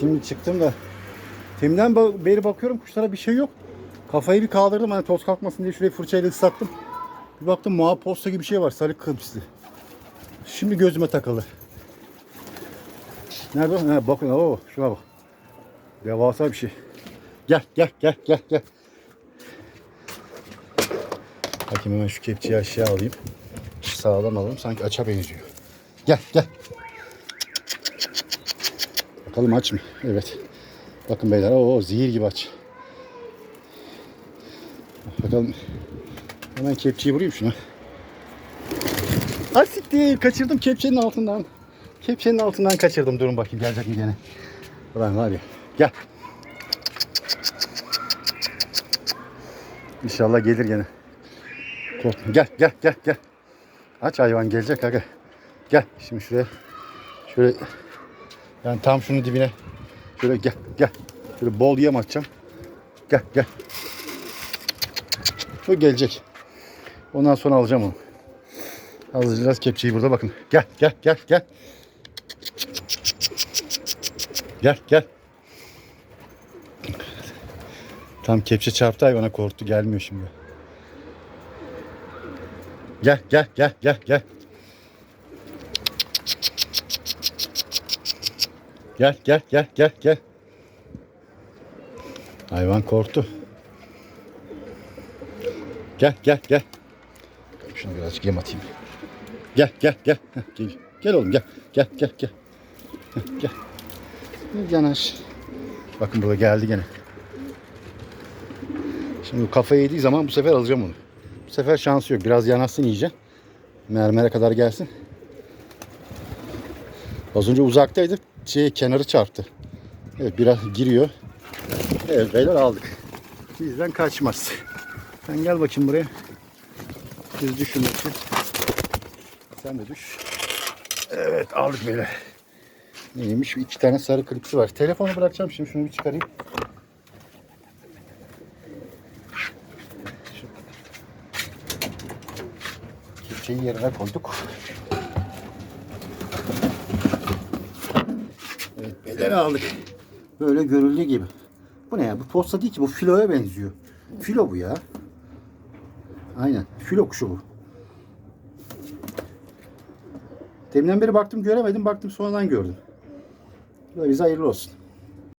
Şimdi çıktım da Timden ba- beri bakıyorum kuşlara bir şey yok. Kafayı bir kaldırdım hani toz kalkmasın diye şurayı fırçayla ıslattım. Bir baktım muha posta gibi bir şey var sarı kıpsli. Şimdi gözüme takıldı. Nerede? Ha, bakın o şuna bak. Devasa bir şey. Gel gel gel gel gel. Bakayım hemen şu kepçeyi aşağı alayım. Sağlam alalım. Sanki aça benziyor. Gel gel. Bakalım aç mı? Evet. Bakın beyler. Oo zehir gibi aç. Bakalım. Hemen kepçeyi vurayım şuna. Ay siktir. Kaçırdım kepçenin altından. Kepçenin altından kaçırdım. Durun bakayım gelecek mi gene. Ulan var ya. Gel. İnşallah gelir gene. Korkma. Gel gel gel gel. Aç hayvan gelecek aga. Gel şimdi şuraya. Şöyle yani tam şunun dibine. Şöyle gel gel. Şöyle bol yem atacağım. Gel gel. Bu gelecek. Ondan sonra alacağım onu. Alacağız kepçeyi burada bakın. Gel gel gel gel. Gel gel. Tam kepçe çarptı hayvana korktu gelmiyor şimdi. Gel gel gel gel gel. Gel gel gel gel gel. Hayvan korktu. Gel gel gel. Şunu birazcık yem atayım. Gel gel gel. Gel. Gel oğlum gel. Gel gel gel. Heh, gel. Yanaş. Bakın burada geldi gene. Şimdi kafayı yediği zaman bu sefer alacağım onu. Bu sefer şansı yok. Biraz yanaşsın iyice. Mermere kadar gelsin. Az önce uzaktaydı. Şey, kenarı çarptı. Evet biraz giriyor. Evet beyler aldık. Bizden kaçmaz. Sen gel bakayım buraya. Biz düşün bakayım. Sen de düş. Evet aldık beyler. Neymiş? İki tane sarı klipsi var. Telefonu bırakacağım şimdi şunu bir çıkarayım. Kepçeyi yerine koyduk. Beyler aldık. Böyle görüldüğü gibi. Bu ne ya? Bu posta değil ki. Bu filoya benziyor. Filo bu ya. Aynen. Filo kuşu bu. Deminden beri baktım göremedim. Baktım sonradan gördüm. Böyle bize hayırlı olsun.